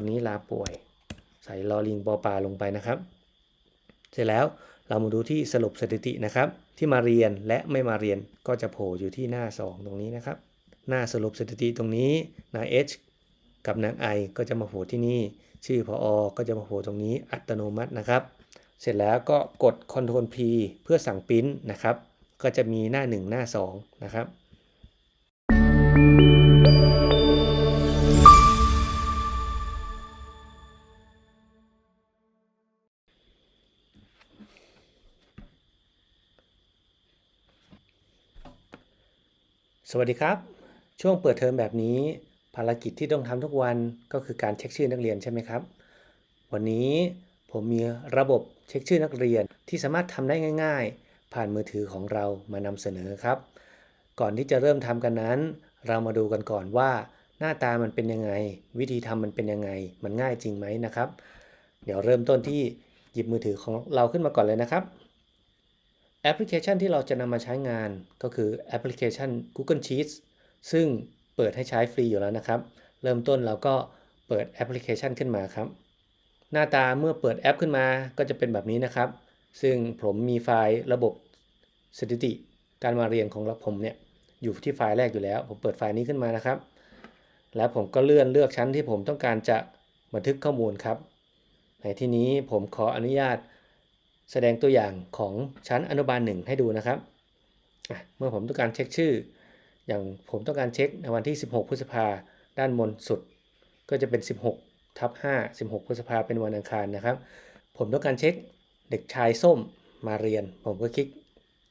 คนนี้ลาป่วย ใส่ลอลิงปอปลาลงไปนะครับ เสร็จแล้วเรามาดูที่สรุปสถิตินะครับ ที่มาเรียนและไม่มาเรียนก็จะโผล่อยู่ที่หน้า 2 ตรงนี้นะครับ หน้าสรุปสถิติตรงนี้นาย H กับนาง I ก็จะมาโผล่ที่นี่ ชื่อพออก็จะมาโผล่ตรงนี้อัตโนมัตินะครับ เสร็จแล้วก็กด Ctrl P เพื่อสั่งปริ้นนะครับ ก็จะมีหน้า 1 หน้า 2 นะครับ สวัสดีครับ ช่วงเปิดเทอมแบบนี้ ภารกิจที่ต้องทำทุกวันก็คือการเช็คชื่อนักเรียนใช่ไหมครับ วันนี้ผมมีระบบเช็คชื่อนักเรียนที่สามารถทำได้ง่าย ๆ ผ่านมือถือของเรามานำเสนอครับ ก่อนที่จะเริ่มทำกันนั้น เรามาดูกันก่อนว่า หน้าตามันเป็นยังไง วิธีทำมันเป็นยังไง มันง่ายจริงไหมนะครับ เดี๋ยวเริ่มต้นที่หยิบมือถือของเราขึ้นมาก่อนเลยนะครับ ปพลิเคชันที่เราจะนำมาใช้งานก็คือแอปพลิเคชัน Google Sheets ซึ่งเปิดให้ใช้ฟรีอยู่แล้วนะครับ เริ่มต้นเราก็เปิดแอปพลิเคชันขึ้นมาครับ หน้าตาเมื่อเปิดแอปขึ้นมาก็จะเป็นแบบนี้นะครับ ซึ่งผมมีไฟล์ระบบสถิติ การมาเรียนของรผมเนี่ยอยู่ที่ไฟล์แรกอยู่แล้ว ผมเปิดไฟล์นี้ขึ้นมานะครับ แล้วผมก็เลื่อนเลือกชั้นที่ผมต้องการจะบันทึกข้อมูลครับ ในที่นี้ผมขออนุญาต แสดงตัวอย่างของชั้นอนุบาลหนึ่งให้ดูนะครับ เมื่อผมต้องการเช็คชื่อ อย่างผมต้องการเช็คในวันที่ 16 พฤษภาด้านบนสุด ก็จะเป็น 16ทับ5 16 พฤษภาเป็นวันอังคารนะครับ ผมต้องการเช็คเด็กชายส้มมาเรียน ผมก็คลิก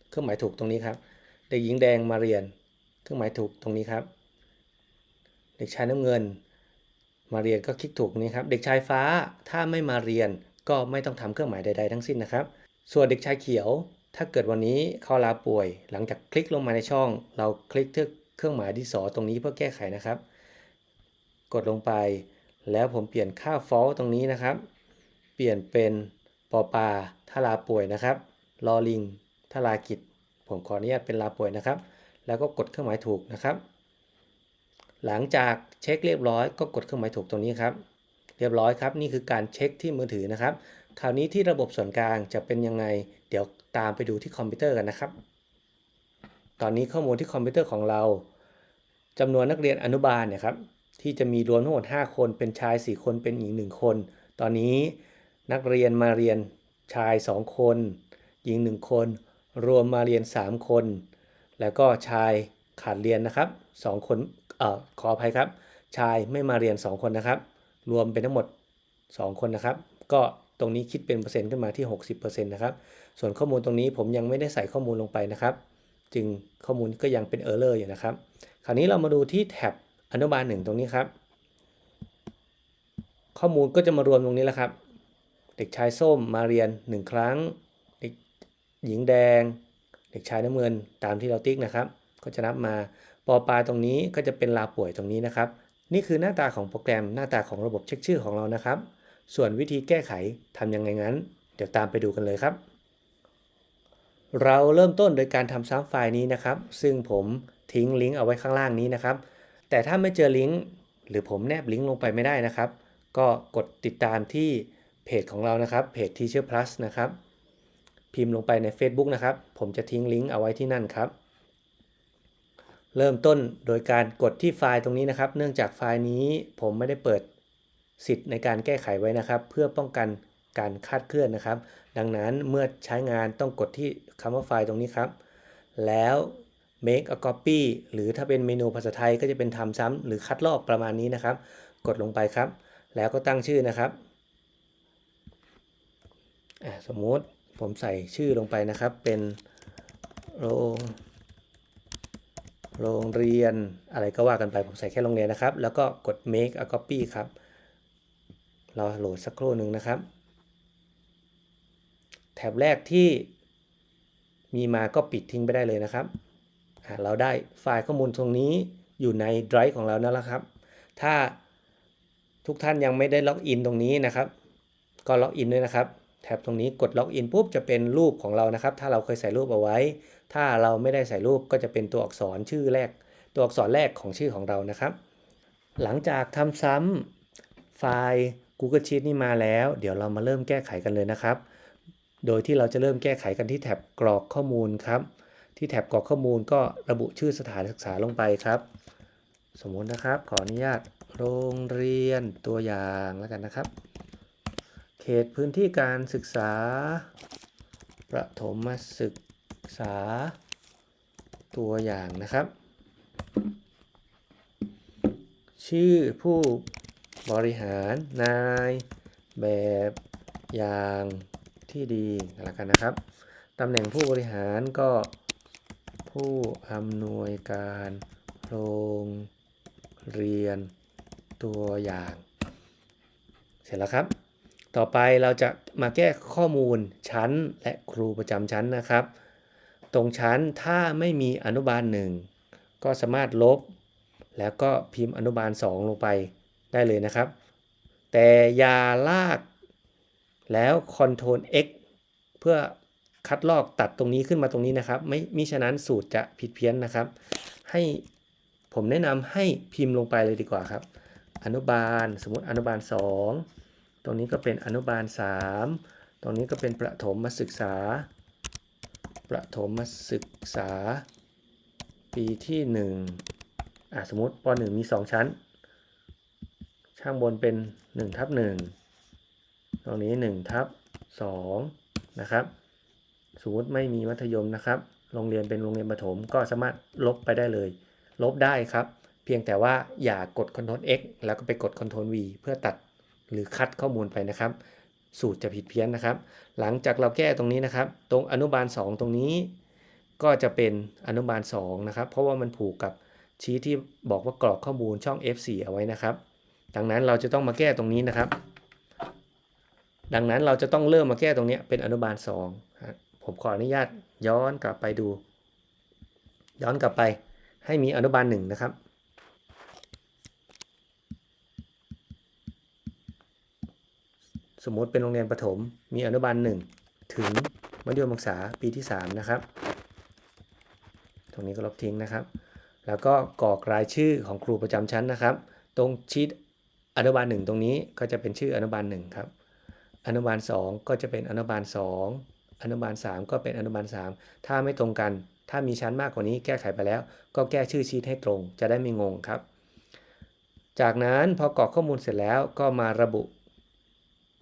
เครื่องหมายถูกตรงนี้ครับ เด็กหญิงแดงมาเรียน เครื่องหมายถูกตรงนี้ครับ เด็กชายน้ำเงิน มาเรียนก็คลิกถูกนี้ครับ เด็กชายฟ้าถ้าไม่มาเรียน ก็ไม่ต้องทำเครื่องหมายใด ๆ ทั้งสิ้นนะครับ ส่วนเด็กชายเขียว ถ้าเกิดวันนี้เขาลาป่วย หลังจากคลิกลงมาในช่อง เราคลิกที่เครื่องหมายดิสอตรงนี้เพื่อแก้ไขนะครับ กดลงไป แล้วผมเปลี่ยนค่า false ตรงนี้นะครับ เปลี่ยนเป็นปอปาถ้าลาป่วยนะครับลอลิงถ้าลากิจ ผมขออนุญาตเป็นลาป่วยนะครับ แล้วก็กดเครื่องหมายถูกนะครับ หลังจากเช็คเรียบร้อยก็กดเครื่องหมายถูกตรงนี้ครับ เรียบร้อยครับ นี่คือการเช็คที่มือถือนะครับ คราวนี้ที่ระบบส่วนกลางจะเป็นยังไง เดี๋ยวตามไปดูที่คอมพิวเตอร์กันนะครับ ตอนนี้ข้อมูลที่คอมพิวเตอร์ของเราจำนวนนักเรียนอนุบาลเนี่ยครับที่จะมีรวมทั้งหมด 5 คน เป็นชาย 4 คนเป็นหญิง 1 คน ตอนนี้นักเรียนมาเรียนชาย 2 คน หญิง 1 คน รวมมาเรียน 3 คน แล้วก็ชายขาดเรียนนะครับ 2 คนเอ่อขออภัยครับ ชายไม่มาเรียน 2 คนนะครับ รวมเป็นทั้งหมด 2 คนนะครับ ก็ตรงนี้คิดเป็นเปอร์เซ็นต์ขึ้นมาที่ 60%นะครับ ส่วนข้อมูลตรงนี้ผมยังไม่ได้ใส่ข้อมูลลงไปนะครับ จึงข้อมูลก็ยังเป็นเออร์เลอร์อยู่นะครับ คราวนี้เรามาดูที่แท็บอนุบาลหนึ่งตรงนี้ครับ ข้อมูลก็จะมารวมตรงนี้แล้วครับ เด็กชายส้มมาเรียน 1 ครั้ง เด็กหญิงแดง เด็กชายน้ำเงินตามที่เราติ๊กนะครับ ก็จะนับมาปอปลาตรงนี้ก็จะเป็นลาป่วยตรงนี้นะครับ นี่คือหน้าตาของโปรแกรมหน้าตาของระบบเช็คชื่อของเรานะครับ ส่วนวิธีแก้ไขทำยังไงงั้น เดี๋ยวตามไปดูกันเลยครับ เราเริ่มต้นโดยการทำซ้ำไฟล์นี้นะครับ ซึ่งผมทิ้งลิงก์เอาไว้ข้างล่างนี้นะครับ แต่ถ้าไม่เจอลิงก์หรือผมแนบลิงก์ลงไปไม่ได้นะครับ ก็กดติดตามที่เพจของเรานะครับเพจ Teacher Plus นะครับ พิมพ์ลงไปใน Facebook นะครับ ผมจะทิ้งลิงก์เอาไว้ที่นั่นครับ เริ่มต้นโดยการกดที่ไฟล์ตรงนี้นะครับ เนื่องจากไฟล์นี้ผมไม่ได้เปิดสิทธิ์ในการแก้ไขไว้นะครับ เพื่อป้องกันการคาดเคลื่อนนะครับ ดังนั้นเมื่อใช้งานต้องกดที่คำว่าไฟล์ตรงนี้ครับ แล้ว make a copy หรือถ้าเป็นเมนูภาษาไทยก็จะเป็นทำซ้ำหรือคัดลอกประมาณนี้นะครับ กดลงไปครับ แล้วก็ตั้งชื่อนะครับ สมมติผมใส่ชื่อลงไปนะครับเป็นโร โรงเรียนอะไรก็ว่ากันไปผมใส่แค่โรงเรียนนะครับ แล้วก็กด make a copy ครับ เราโหลดสักครู่หนึ่งนะครับ แถบแรกที่มีมาก็ปิดทิ้งไปได้เลยนะครับ เราได้ไฟล์ข้อมูลตรงนี้อยู่ใน Drive ของเรานั่นแหละครับ ถ้าทุกท่านยังไม่ได้ล็อกอินตรงนี้นะครับ ก็ล็อกอินด้วยนะครับแท็บตรงนี้กดล็อกอินปุ๊บจะเป็นรูปของเรานะครับ ถ้าเราเคยใส่รูปเอาไว้ ถ้าเราไม่ได้ใส่รูปก็จะเป็นตัวอักษรชื่อแรก ตัวอักษรแรกของชื่อของเรานะครับ หลังจากทำซ้ำไฟล์ Google Sheet นี่มาแล้ว เดี๋ยวเรามาเริ่มแก้ไขกันเลยนะครับ โดยที่เราจะเริ่มแก้ไขกันที่แท็บกรอกข้อมูลครับ ที่แท็บกรอกข้อมูลก็ระบุชื่อสถานศึกษาลงไปครับ สมมุตินะครับ ขออนุญาตโรงเรียนตัวอย่างแล้วกันนะครับ เขตพื้นที่การศึกษาประถมศึก ษาตัวอย่างนะครับ ชื่อผู้บริหารนายแบบอย่างที่ดีแล้วกันนะครับตำแหน่งผู้บริหารก็ผู้อำนวยการโรงเรียนตัวอย่าง เสร็จแล้วครับ ต่อไปเราจะมาแก้ข้อมูลชั้นและครูประจำชั้นนะครับ ตรงชั้นถ้าไม่มีอนุบาลหนึ่งก็สามารถลบ แล้วก็พิมพ์อนุบาล 2 ลงไปได้เลยนะครับ แต่อย่าลากแล้ว Ctrl X เพื่อคัดลอกตัดตรงนี้ขึ้นมาตรงนี้นะครับ ไม่มิฉะนั้นสูตรจะผิดเพี้ยนนะครับ ให้ผมแนะนำให้พิมพ์ลงไปเลยดีกว่าครับ อนุบาลสมมติอนุบาล 2 ตรงนี้ก็เป็นอนุบาล 3 ตรงนี้ก็เป็นประถมมาศึกษา ประถมศึกษา ปีที่1อะสมมติป .1 มี 2 ชั้น ข้างบนเป็น1ทับ1ตรงนี้1ทับ2นะครับ สมมติไม่มีมัธยมนะครับ โรงเรียนเป็นโรงเรียนประถมก็สามารถลบไปได้เลย ลบได้ครับ เพียงแต่ว่าอย่ากด Ctrl X แล้วก็ไปกด Ctrl V เพื่อตัดหรือคัดข้อมูลไปนะครับ สูตรจะผิดเพี้ยนนะครับ หลังจากเราแก้ตรงนี้นะครับ ตรงอนุบาล 2 ตรงนี้ ก็จะเป็นอนุบาล2นะครับ เพราะว่ามันผูกกับชี้ที่บอกว่ากรอกข้อมูลช่อง F4 เอาไว้นะครับ ดังนั้นเราจะต้องมาแก้ตรงนี้นะครับ ดังนั้นเราจะต้องเริ่มมาแก้ตรงนี้เป็นอนุบาล2ผมขออนุญาตย้อนกลับไปดู ย้อนกลับไปให้มีอนุบาล1นะครับ สมมติเป็นโรงเรียนประถม มีอนุบาล1ถึงมัธยมศึกษาปีที่ 3 นะครับ ตรงนี้ก็ลบทิ้งนะครับ แล้วก็กรอกรายชื่อของครูประจำชั้นนะครับ ตรงชีตอนุบาล 1 ตรงนี้ก็จะเป็นชื่ออนุบาล1ครับ อนุบาล 2 ก็จะเป็นอนุบาล 2 อนุบาล 3 ก็เป็นอนุบาล 3 ถ้าไม่ตรงกัน ถ้ามีชั้นมากกว่านี้แก้ไขไปแล้ว ก็แก้ชื่อชีตให้ตรง จะได้ไม่งงครับ จากนั้นพอกรอกข้อมูลเสร็จแล้วก็มาระบุ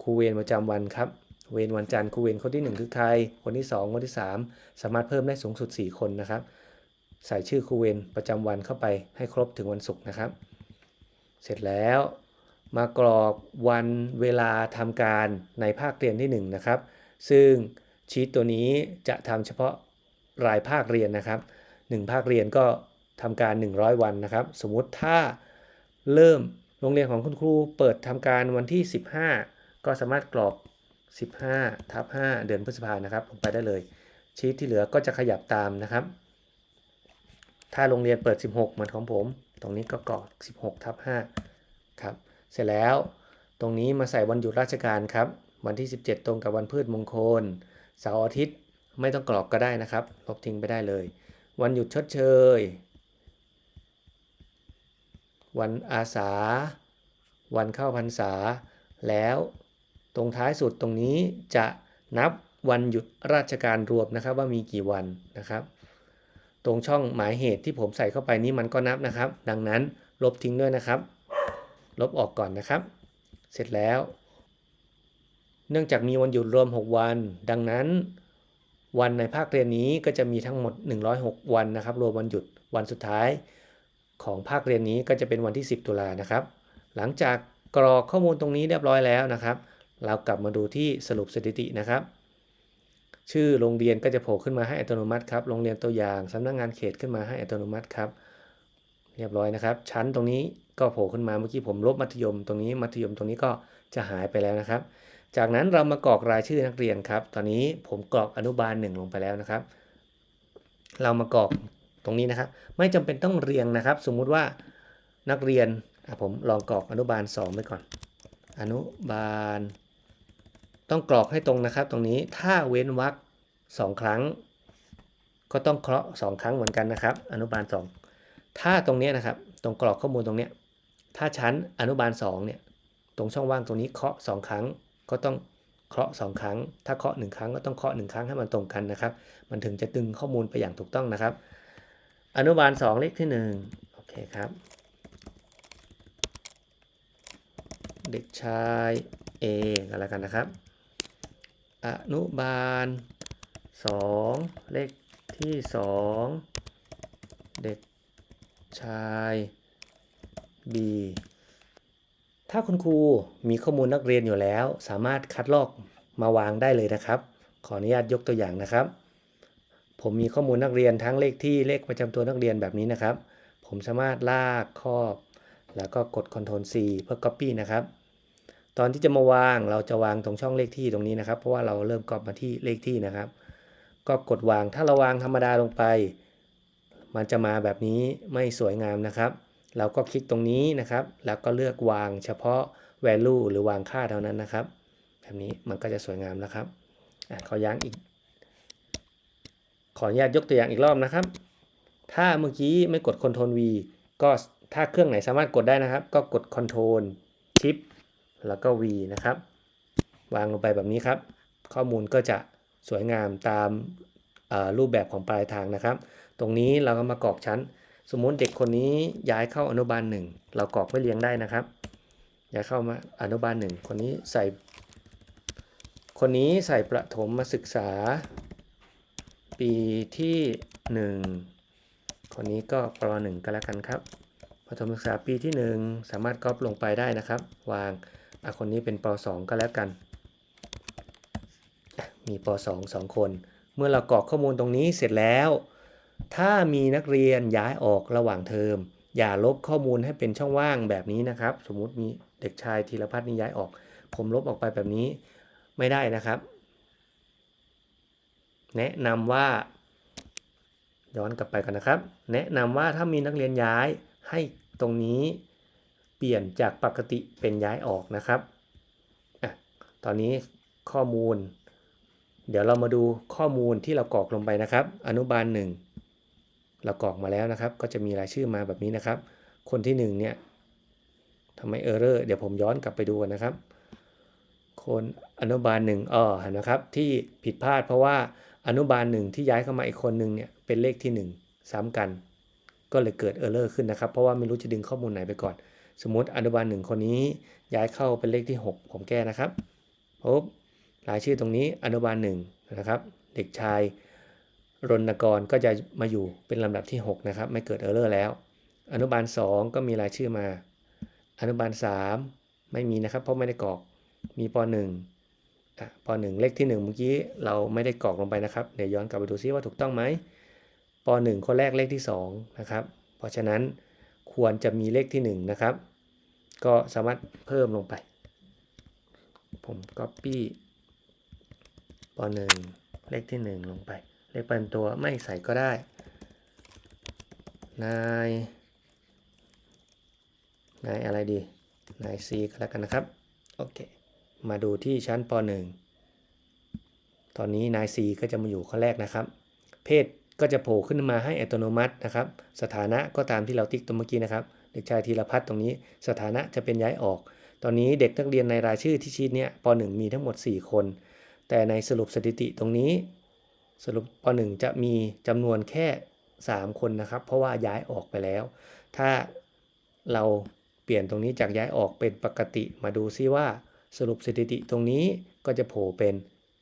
รูเวรประจำวันครับ เวรวันจันทร์ครูเวรคนที่ 1 คือใคร คนที่ 2 คนที่ 3 สามารถเพิ่มได้สูงสุด 4 คนนะครับ ใส่ชื่อครูเวรประจำวันเข้าไปให้ครบถึงวันศุกร์นะครับ เสร็จแล้วมากรอกวันเวลาทำการในภาคเรียนที่ 1 นะครับ ซึ่งชีตตัวนี้จะทำเฉพาะรายภาคเรียนนะครับ 1 ภาคเรียนก็ทำการ 100 วันนะครับ สมมุติถ้าเริ่มโรงเรียนของคุณครูเปิดทำการวันที่ 15 ก็สามารถกรอก15ทับ5เดือนพฤษภานะครับผมไปได้เลย ชีตที่เหลือก็จะขยับตามนะครับ ถ้าโรงเรียนเปิด 16เหมือนของผม ตรงนี้ก็กรอก16ทับ5ครับ เสร็จแล้วตรงนี้มาใส่วันหยุดราชการครับ วันที่ 17 ตรงกับวันพืชมงคล เสาร์อาทิตย์ไม่ต้องกรอกก็ได้นะครับ ลบทิ้งไปได้เลย วันหยุดชดเชย วันอาสา วันเข้าพรรษา แล้ว ตรงท้ายสุดตรงนี้จะนับวันหยุดราชการรวมนะครับว่ามีกี่วันนะครับ ตรงช่องหมายเหตุที่ผมใส่เข้าไปนี้มันก็นับนะครับ ดังนั้นลบทิ้งด้วยนะครับ ลบออกก่อนนะครับ เสร็จแล้ว เนื่องจากมีวันหยุดรวม 6 วัน ดังนั้น วันในภาคเรียนนี้ก็จะมีทั้งหมด 106 วันนะครับ รวมวันหยุดวันสุดท้ายของภาคเรียนนี้ก็จะเป็นวันที่ 10 ตุลานะครับ หลังจากกรอกข้อมูลตรงนี้เรียบร้อยแล้วนะครับ เรากลับมาดูที่สรุปสถิตินะครับ ชื่อโรงเรียนก็จะโผล่ขึ้นมาให้อัตโนมัติครับ โรงเรียนตัวอย่างสำนักงงานเขตขึ้นมาให้อัตโนมัติครับ เรียบร้อยนะครับ ชั้นตรงนี้ก็โผล่ขึ้นมาเมื่อกี้ผมลบมัธยม ตรงนี้มัธยมตรงนี้ก็จะหายไปแล้วนะครับ จากนั้นเรามากรอกรายชื่อนักเรียนครับ ตอนนี้ผมกรอกอนุบาลหนึ่งลงไปแล้วนะครับ เรามากรอกตรงนี้นะครับ ไม่จำเป็นต้องเรียงนะครับ สมมุติว่านักเรียนผมลองกรอกอนุบาล 2 ไปก่อน อนุบาล ต้องกรอกให้ตรงนะครับตรงนี้ถ้าเว้นวรรคสองครั้ง ก็ต้องเคราะห์สองครั้งเหมือนกันนะครับ อนุบาล 2 ถ้าตรงนี้นะครับ ตรงกรอกข้อมูลตรงนี้ถ้าชั้นอนุบาล2เนี่ยตรงช่องว่างตรงนี้เคาะสองครั้ง ก็ต้องเคาะสองครั้ง ถ้าเคาะหนึ่งครั้งก็ต้องเคาะหนึ่งครั้งให้มันตรงกันนะครับ มันถึงจะดึงข้อมูลไปอย่างถูกต้องนะครับ อนุบาล 2 เลขที่1โอเคครับ เด็กชาย A กันแล้วกันนะครับ อนุบาล 2 เลขที่ 2 เด็กชาย B ถ้าคุณครูมีข้อมูลนักเรียนอยู่แล้ว สามารถคัดลอกมาวางได้เลยนะครับ ขออนุญาตยกตัวอย่างนะครับ ผมมีข้อมูลนักเรียนทั้งเลขที่เลขประจำตัวนักเรียนแบบนี้นะครับ ผมสามารถลากครอบ แล้วก็กด Ctrl C เพื่อ Copy นะครับ ตอนที่จะมาวางเราจะวางตรงช่องเลขที่ตรงนี้นะครับ เพราะว่าเราเริ่มกรอบมาที่เลขที่นะครับ ก็กดวางถ้าเราวางธรรมดาลงไป มันจะมาแบบนี้ไม่สวยงามนะครับ เราก็คลิกตรงนี้นะครับ แล้วก็เลือกวางเฉพาะ value หรือวางค่าเท่านั้นนะครับ แบบนี้มันก็จะสวยงามแล้วครับอขอย้างอีก ขออนุญาตยกตัวอย่างอีกรอบนะครับ ถ้าเมื่อกี้ไม่กด Ctrl V ก็ถ้าเครื่องไหนสามารถกดได้นะครับ ก็กด Ctrl Shift แล้วก็ V นะครับ วางลงไปแบบนี้ครับ ข้อมูลก็จะสวยงามตามรูปแบบของปลายทางนะครับ ตรงนี้เราก็มากรอกชั้น สมมุติเด็กคนนี้ย้ายเข้าอนุบาลหนึ่งเรากรอกไม่เรียงได้นะครับ ย้ายเข้ามาอนุบาลหนึ่งคนนี้ใส่ คนนี้ใส่ประถมมาศึกษา ปีที่ 1 คนนี้ก็ปหนึ่งก็แล้วกันครับประถมศึกษาปีที่ 1 สามารถก๊อปลงไปได้นะครับ วาง อะคนนี้เป็นปสองก็แล้วกัน มีปสองสองคน เมื่อเรากรอกข้อมูลตรงนี้เสร็จแล้ว ถ้ามีนักเรียนย้ายออกระหว่างเทอม อย่าลบข้อมูลให้เป็นช่องว่างแบบนี้นะครับ สมมุติมีเด็กชายธีรพัฒน์นี่ย้ายออก ผมลบออกไปแบบนี้ไม่ได้นะครับ แนะนำว่าย้อนกลับไปกันนะครับ แนะนำว่าถ้ามีนักเรียนย้ายให้ตรงนี้ เปลี่ยนจากปกติเป็นย้ายออกนะครับอะตอนนี้ข้อมูล เดี๋ยวเรามาดูข้อมูลที่เรากรอกลงไปนะครับ อนุบาลหนึ่งเรากรอกมาแล้วนะครับ ก็จะมีรายชื่อมาแบบนี้นะครับ คนที่ 1 เนี่ยทำไมเออร์เรอร์เดี๋ยวผมย้อนกลับไปดูกันนะครับ คนอนุบาลหนึ่งอ๋อเห็นไหมครับที่ผิดพลาดเพราะว่าอนุบาลหนึ่งที่ย้ายเข้ามาอีกคนหนึ่งเนี่ยเป็นเลขที่ 1 ซ้ำกัน ก็เลยเกิดเออร์เรอร์ขึ้นนะครับ เพราะว่าไม่รู้จะดึงข้อมูลไหนไปก่อน สมมติอนุบาลหนึ่งคนนี้ย้ายเข้าเป็นเลขที่ 6 ผมแก้นะครับปุ๊บรายชื่อตรงนี้อนุบาลหนึ่งนะครับ เด็กชายรณกรก็จะมาอยู่เป็นลำดับที่ 6 นะครับ ไม่เกิดเออร์เรอร์แล้ว อนุบาล 2 ก็มีรายชื่อมา อนุบาล 3 ไม่มีนะครับ เพราะไม่ได้กรอกมีป .1 อะป .1 เลขที่ 1 เมื่อกี้เราไม่ได้กรอกลงไปนะครับ เดี๋ยวย้อนกลับไปดูซิว่าถูกต้องไหมป .1 คนแรกเลขที่2นะครับเพราะฉะนั้น ควรจะมีเลขที่ 1 นะครับ ก็สามารถเพิ่มลงไป ผม copy ป .1 เลขที่ 1 ลงไป เลขเป็นตัวไม่ใส่ก็ได้นายนายอะไรดีนาย C ก็แล้วกันนะครับ โอเค มาดูที่ชั้นป .1 ตอนนี้นาย C ก็จะมาอยู่ข้อแรกนะครับ เพศ ก็จะโผล่ขึ้นมาให้อัตโนมัตินะครับ สถานะก็ตามที่เราติ๊กตรงเมื่อกี้นะครับ เด็กชายธีรพัฒน์ตรงนี้ สถานะจะเป็นย้ายออก ตอนนี้เด็กนักเรียนในรายชื่อที่ชีตเนี่ยป .1 มีทั้งหมด 4 คน แต่ในสรุปสถิติตรงนี้ สรุปป .1 จะมีจำนวนแค่ 3 คนนะครับ เพราะว่าย้ายออกไปแล้ว ถ้าเราเปลี่ยนตรงนี้จากย้ายออกเป็นปกติมาดูซิว่า สรุปสถิติตรงนี้ก็จะโผล่เป็น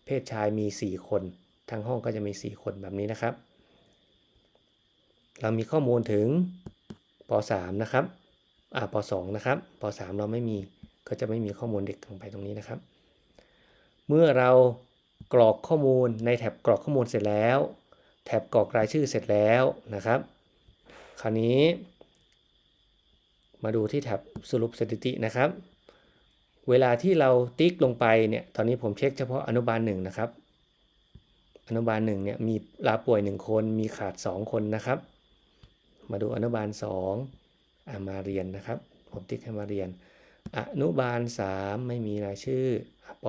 เพศชายมี 4 คน ทั้งห้องก็จะมี 4 คนแบบนี้นะครับ เรามีข้อมูลถึงป .3 นะครับอ่าป .2 นะครับป .3 เราไม่มีก็จะไม่มีข้อมูลเด็กลงไปตรงนี้นะครับ เมื่อเรากรอกข้อมูลในแท็บกรอกข้อมูลเสร็จแล้ว แท็บกรอกรายชื่อเสร็จแล้วนะครับ คราวนี้ มาดูที่แท็บสรุปสถิตินะครับ เวลาที่เราติ๊กลงไปเนี่ยตอนนี้ผมเช็คเฉพาะอนุบาลหนึ่งนะครับอนุบาลหนึ่งเนี่ยมีลาป่วย 1 คนมีขาด 2 คนนะครับ มาดูอนุบาล2อามาเรียนนะครับ ผมติ๊กให้มาเรียน อนุบาล 3 ไม่มีรายชื่อป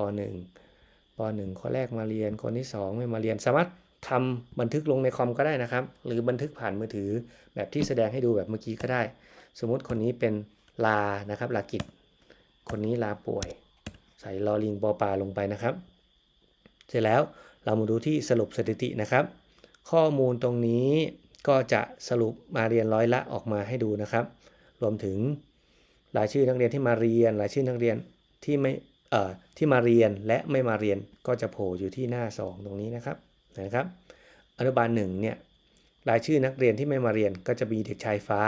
.1 ป .1 คนแรกมาเรียน คนที่ 2 ไม่มาเรียน สามารถทำบันทึกลงในคอมก็ได้นะครับ หรือบันทึกผ่านมือถือแบบที่แสดงให้ดูแบบเมื่อกี้ก็ได้ สมมุติคนนี้เป็นลานะครับลากิจ คนนี้ลาป่วย ใส่ลอลิงปอปลาลงไปนะครับ เสร็จแล้วเรามาดูที่สรุปสถิตินะครับ ข้อมูลตรงนี้ ก็จะสรุปมาเรียนร้อยละออกมาให้ดูนะครับ รวมถึงรายชื่อนักเรียนที่มาเรียนรายชื่อนักเรียนที่ไม่เอ่อที่มาเรียนและไม่มาเรียนก็จะโผล่อยู่ที่หน้า 2 ตรงนี้นะครับนะครับอนุบาลหนึ่งเนี่ยรายชื่อนักเรียนที่ไม่มาเรียนก็จะมีเด็กชายฟ้า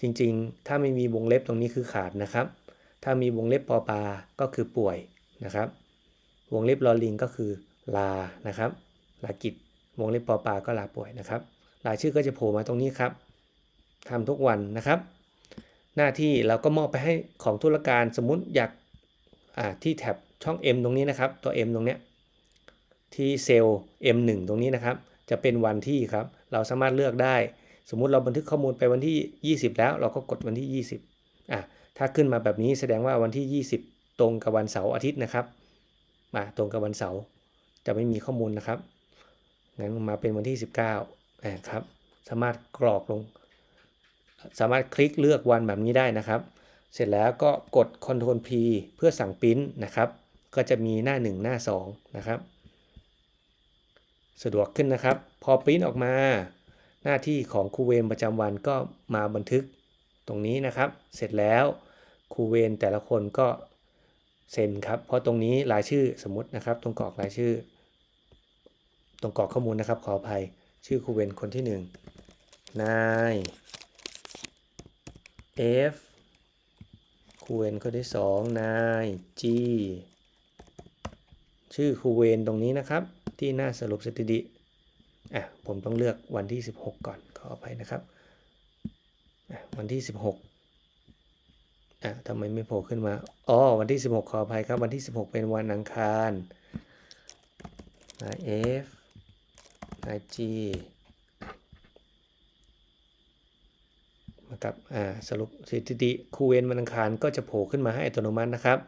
จริงๆ ถ้าไม่มีวงเล็บตรงนี้คือขาดนะครับ ถ้ามีวงเล็บปอปาก็คือป่วยนะครับ วงเล็บลอลิงก็คือลานะครับลากิจวงเล็บปอปาก็ลาป่วยนะครับ รายชื่อก็จะโผล่มาตรงนี้ครับทำทุกวันนะครับ หน้าที่เราก็มอบไปให้ของธุรการสมมุติอยากที่แท็บช่อง M ตรงนี้นะครับ ตัว M ตรงเนี้ยที่เซลล์ M1 ตรงนี้นะครับ จะเป็นวันที่ครับ เราสามารถเลือกได้ สมมุติเราบันทึกข้อมูลไปวันที่ 20 แล้ว เราก็กดวันที่ 20อะถ้าขึ้นมาแบบนี้แสดงว่าวันที่ 20 ตรงกับวันเสาร์อาทิตย์นะครับมาตรงกับวันเสาร์จะไม่มีข้อมูลนะครับงั้นมาเป็นวันที่ 19 อ่าครับ สามารถกรอกลง สามารถคลิกเลือกวันแบบนี้ได้นะครับ เสร็จแล้วก็กด Ctrl P เพื่อสั่งปริ้นนะครับ ก็จะมีหน้า 1 หน้า 2 นะครับ สะดวกขึ้นนะครับ พอปริ้นออกมา หน้าที่ของครูเวรประจำวันก็มาบันทึกตรงนี้นะครับ เสร็จแล้วครูเวรแต่ละคนก็เซ็นครับ เพราะตรงนี้รายชื่อสมมตินะครับ ตรงกรอกรายชื่อ ตรงกรอกข้อมูลนะครับขออภัย ชื่อครูเวรคนที่1นาย F ครูเวนคนที่สองนาย G ชื่อครูเวนตรงนี้นะครับ ที่หน้าสรุปสถิติอะผมต้องเลือกวันที่ 16 ก่อนขออภัยนะครับวันที่ 16อะทำไมไม่โผล่ขึ้นมาอ๋อวันที่ 16 ขออภัยครับ วันที่ 16 เป็นวันอังคารนาย F นาย G นะครับสรุปสถิติคูเวนวันอังคารก็จะโผล่ขึ้นมาให้อัตโนมัตินะครับ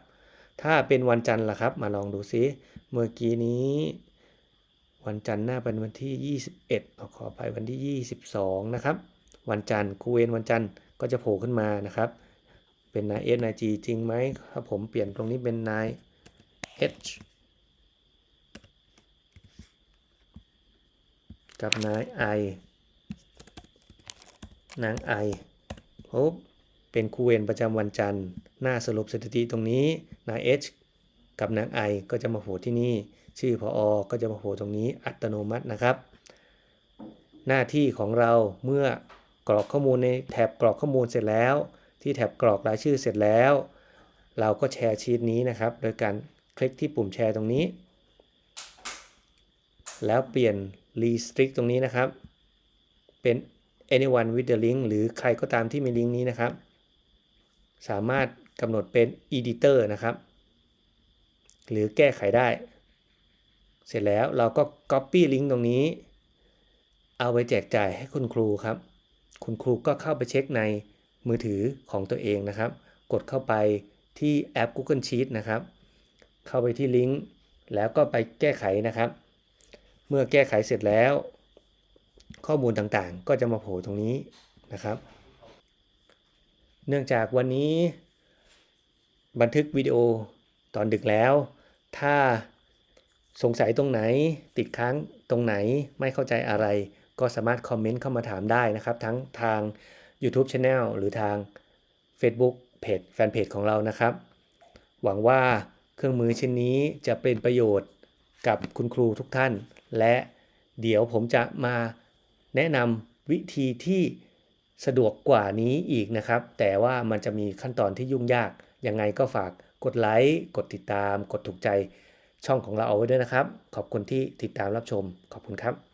ถ้าเป็นวันจันทร์ล่ะครับ มาลองดูซิ เมื่อกี้นี้ วันจันทร์หน้าเป็นวันที่ 21เอาขอไปวันที่ 22 นะครับ วันจันทร์คูเวนวันจันทร์ก็จะโผล่ขึ้นมานะครับ เป็นนายเอสนายจีจริงไหมถ้าผมเปลี่ยนตรงนี้เป็นนาย H กับนาย I นาง I พบเป็นครูเวรประจำวันจันทร์ หน้าสรุปสถิติตรงนี้นาย H กับนาง I ก็จะมาโผล่ที่นี่ ชื่อพออก็จะมาโผล่ตรงนี้อัตโนมัตินะครับ หน้าที่ของเราเมื่อกรอกข้อมูลในแถบกรอกข้อมูลเสร็จแล้ว ที่แถบกรอกรายชื่อเสร็จแล้ว เราก็แชร์ชีตนี้นะครับ โดยการคลิกที่ปุ่มแชร์ตรงนี้ แล้วเปลี่ยน restrict ตรงนี้นะครับ เป็น anyone with the link หรือใครก็ตามที่มีลิงก์นี้นะครับ สามารถกำหนดเป็น editor นะครับ หรือแก้ไขได้ เสร็จแล้วเราก็ copy ลิงก์ตรงนี้ เอาไปแจกจ่ายให้คุณครูครับ คุณครูก็เข้าไปเช็คในมือถือของตัวเองนะครับ กดเข้าไปที่แอป Google Sheet นะครับ เข้าไปที่ลิงก์แล้วก็ไปแก้ไขนะครับ เมื่อแก้ไขเสร็จแล้ว ข้อมูลต่างๆ ก็จะมาโผล่ตรงนี้นะครับ เนื่องจากวันนี้ บันทึกวิดีโอตอนดึกแล้ว ถ้าสงสัยตรงไหนติดค้างตรงไหนไม่เข้าใจอะไรก็สามารถคอมเมนต์เข้ามาถามได้นะครับ ทั้งทาง YouTube Channel หรือทาง Facebook เพจแฟนเพจของเรานะครับ หวังว่าเครื่องมือชิ้นนี้จะเป็นประโยชน์กับคุณครูทุกท่าน และเดี๋ยวผมจะมาแนะนำวิธีที่สะดวกกว่านี้อีกนะครับ แต่ว่ามันจะมีขั้นตอนที่ยุ่งยาก ยังไงก็ฝากกดไลค์ กดติดตาม กดถูกใจช่องของเราเอาไว้ด้วยนะครับ ขอบคุณที่ติดตามรับชม ขอบคุณครับ